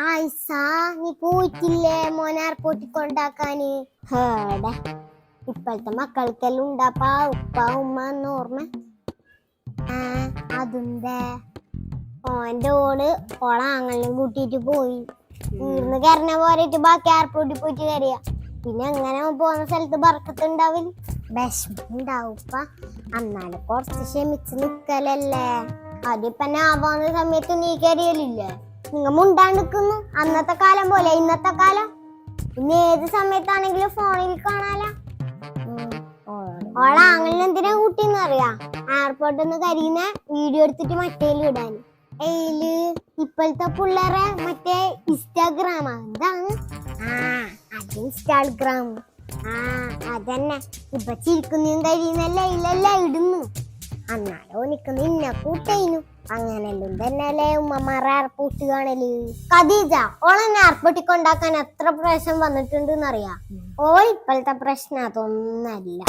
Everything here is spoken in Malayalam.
നീ പോയിട്ടില്ലേ മോനെ എയർപോർട്ടിൽ കൊണ്ടാക്കാന്? ഹേടെ ഇപ്പോഴത്തെ മക്കൾക്കെല്ലാം ഉണ്ടാപ്പാ ഉപ്പ ഉമ്മ എന്ന് ഓർമ്മ? ആ അതുണ്ടേ ഓന്റെ ഓൾ ഓളാങ്ങളെയും കൂട്ടിയിട്ട് പോയി. ഇന്ന് കരഞ്ഞ പോരായിട്ട് ബാക്കി എയർപോർട്ടിൽ പോയിട്ട് കയറിയ. പിന്നെ അങ്ങനെ പോകുന്ന സ്ഥലത്ത് ബർക്കത്തുണ്ടാവില്ല വിഷമുണ്ടാവുപ്പ അന്നാലും കുറച്ച് ക്ഷമിച്ച് നിക്കലല്ലേ? അതിപ്പന്നെ ആവാന്ന സമയത്ത് നീ കരയലില്ലേ നിങ്ങ മുണ്ടാണ്ടിക്കുന്നു അന്നത്തെ കാലം പോലെ ഇന്നത്തെ കാലം. ഇനി ഏത് സമയത്താണെങ്കിലും ഫോണിൽ കാണാലോ. ഓളെ അങ്ങനെ എന്തിനാ കൂട്ടിന്ന് അറിയാ? എയർപോർട്ടിൽ നിന്ന് കരിയുന്ന വീഡിയോ എടുത്തിട്ട് മറ്റേൽ ഇടാൻ ഏയിൽ ഇപ്പോഴത്തെ പിള്ളേരെ മറ്റേ ഇൻസ്റ്റാഗ്രാം എന്താണ്? ആ അത് ഇൻസ്റ്റാഗ്രാം ആ അതന്നെ. ഇപ്പൊ ചിരിക്കുന്നതും കഴിയുന്നല്ല? ഇല്ലല്ല? ഇടുന്നു. അന്നാലോ നിക്ക് നിന്നെ കൂട്ടേനു. അങ്ങനെല്ലാം തന്നെയല്ലേ ഉമ്മമാർ എയർപോർട്ട് കാണൽ ഖദീജ ഓളെന്നെ എയർപോർട്ടിൽ എത്ര പ്രാവശ്യം വന്നിട്ടുണ്ട് എന്നറിയാ ഓ ഇപ്പോഴത്തെ പ്രശ്നം അതൊന്നല്ല.